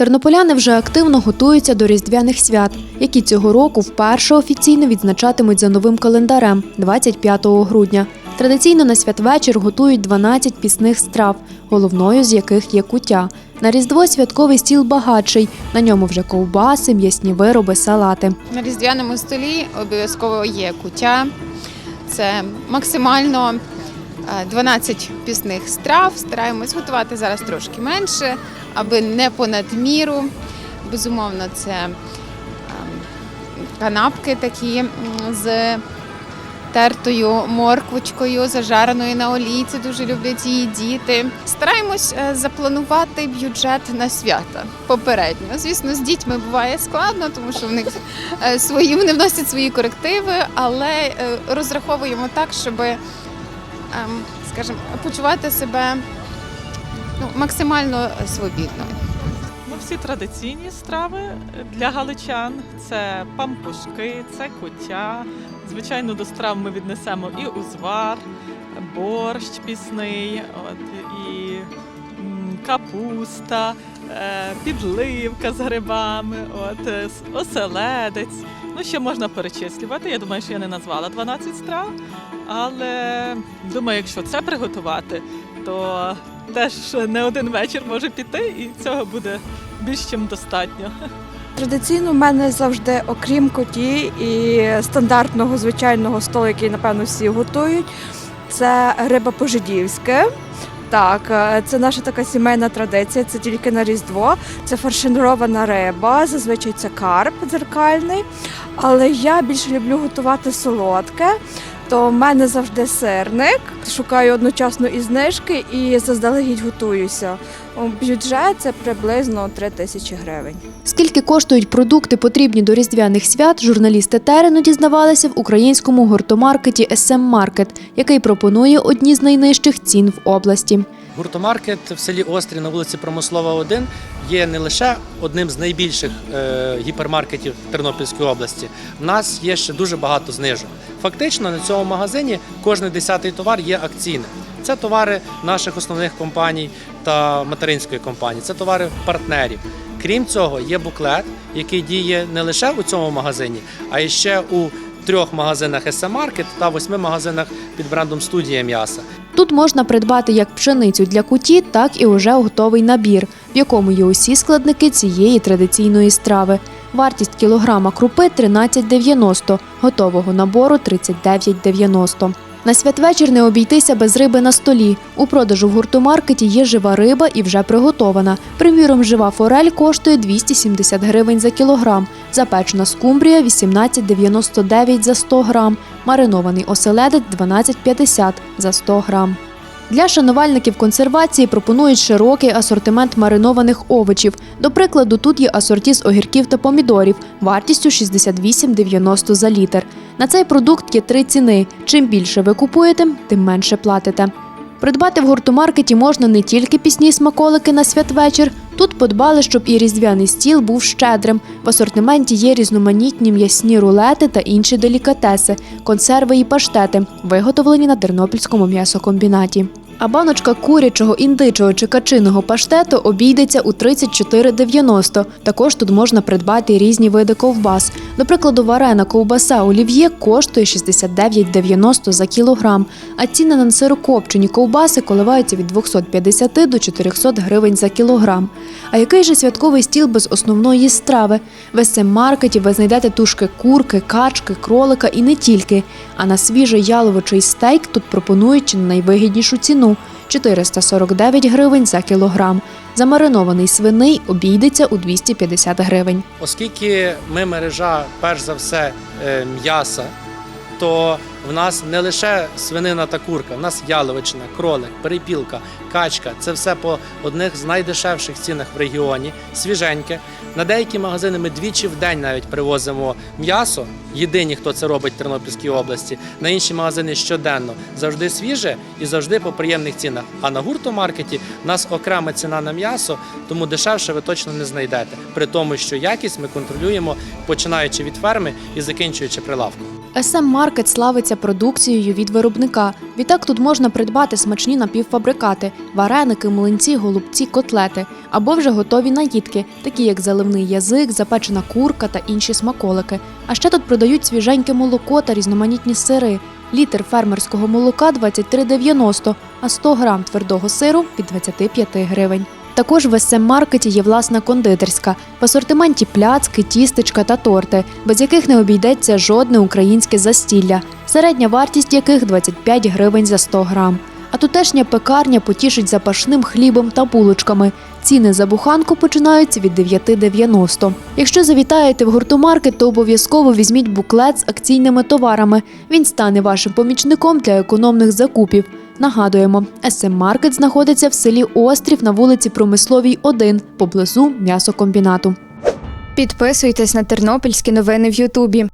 Тернополяни вже активно готуються до різдвяних свят, які цього року вперше офіційно відзначатимуть за новим календарем 25 грудня. Традиційно на святвечір готують 12 пісних страв, головною з яких є куття. На різдво святковий стіл багатший. На ньому вже ковбаси, м'ясні вироби, салати. На різдвяному столі обов'язково є куття. Це максимально е, 12 пісних страв. Стараємось готувати зараз трошки менше, аби не понад міру. Безумовно, це ем, канапки такі з тертою морквочкою, зажареною на олійці. Дуже люблять її діти. Стараємось е, запланувати бюджет на свята попередньо. Звісно, з дітьми буває складно, тому що в них е, свої вони вносять свої корективи, але е, розраховуємо так, щоб, ем, скажімо, почувати себе ну, максимально свобідно. Ну, всі традиційні страви для галичан це пампушки, це куття. Звичайно, до страв ми віднесемо і узвар, борщ пісний, от, і капуста, е, підливка з грибами, от, е, оселедець. Ну, ще можна перечислювати. Я думаю, що я не назвала 12 страв. Але думаю, якщо це приготувати, то теж не один вечір може піти, і цього буде більш чим достатньо. Традиційно в мене завжди, окрім коті і стандартного звичайного столу, який напевно всі готують, це риба по-жидівськи. Так, е, це наша така сімейна традиція, це тільки на Різдво. Це фарширована риба, зазвичай це карп дзеркальний. Але я більше люблю готувати солодке. То в мене завжди сирник. Шукаю одночасно і знижки, і заздалегідь готуюся. Бюджет це приблизно 3 тисячі гривень. Скільки коштують продукти, потрібні до різдвяних свят, журналісти Терену дізнавалися в українському гуртомаркеті SM Market, який пропонує одні з найнижчих цін в області. Гуртомаркет в селі Острі на вулиці Промислова 1 є не лише одним з найбільших е, гіпермаркетів Тернопільської області. У нас є ще дуже багато знижок. Фактично на цьому магазині кожний десятий товар є акційним. Це товари наших основних компаній та материнської компанії, це товари партнерів. Крім цього, є буклет, який діє не лише у цьому магазині, а ще у трьох магазинах SM Market та восьми магазинах під брендом Студія м'яса. Тут можна придбати як пшеницю для куті, так і уже готовий набір, в якому є усі складники цієї традиційної страви. Вартість кілограма крупи 13,90, готового набору 39,90. На святвечір не обійтися без риби на столі. У продажу в гуртомаркеті є жива риба і вже приготована. Приміром, жива форель коштує 270 гривень за кілограм, запечена скумбрія 18,99 за 100 грам, маринований оселедець 12,50 за 100 грам. Для шанувальників консервації пропонують широкий асортимент маринованих овочів. До прикладу, тут є асорті з огірків та помідорів вартістю 68,90 за літр. На цей продукт є три ціни. Чим більше ви купуєте, тим менше платите. Придбати в гуртомаркеті можна не тільки пісні смаколики на святвечір. Тут подбали, щоб і різдвяний стіл був щедрим. В асортименті є різноманітні м'ясні рулети та інші делікатеси, консерви і паштети, виготовлені на Тернопільському м'ясокомбінаті. А баночка курячого, індичого чи качиного паштету обійдеться у 34,90. Також тут можна придбати різні види ковбас. До прикладу, варена ковбаса олів'є коштує 69,90 за кілограм, а ціни на сирокопчені ковбаси коливаються від 250 до 400 гривень за кілограм. А який же святковий стіл без основної страви? В СМ маркеті ви знайдете тушки курки, качки, кролика і не тільки. А на свіжий яловичий стейк тут пропонують найвигіднішу ціну 449 гривень за кілограм. Замаринований свиний обійдеться у 250 гривень. Оскільки ми мережа, перш за все, е, м'яса, то в нас не лише свинина та курка, в нас яловичина, кролик, перепілка, качка. Це все по одних з найдешевших цінах в регіоні, свіженьке. На деякі магазини ми двічі в день навіть привозимо м'ясо. Єдині, хто це робить в Тернопільській області. На інші магазини щоденно завжди свіже і завжди по приємних цінах. А на гуртомаркеті в нас окрема ціна на м'ясо, тому дешевше ви точно не знайдете. При тому, що якість ми контролюємо починаючи від ферми і закінчуючи прилавком. СМ Маркет славиться продукцією від виробника. Відтак тут можна придбати смачні напівфабрикати, вареники, млинці, голубці, котлети або вже готові наїдки, такі як заливний язик, запечена курка та інші смаколики. А ще тут продають свіженьке молоко та різноманітні сири. Літр фермерського молока 23,90, а 100 грам твердого сиру від 25 гривень. Також в СМ маркеті є власна кондитерська в асортименті пляцки, тістечка та торти, без яких не обійдеться жодне українське застілля, середня вартість яких 25 гривень за 100 грам. А тутешня пекарня потішить запашним хлібом та булочками. Ціни за буханку починаються від 9,90. Якщо завітаєте в гуртомаркет, то обов'язково візьміть буклет з акційними товарами. Він стане вашим помічником для економних закупів. Нагадуємо, СМ Маркет знаходиться в селі Острів на вулиці Промисловій 1 поблизу м'ясокомбінату. Підписуйтесь на тернопільські новини в Ютубі.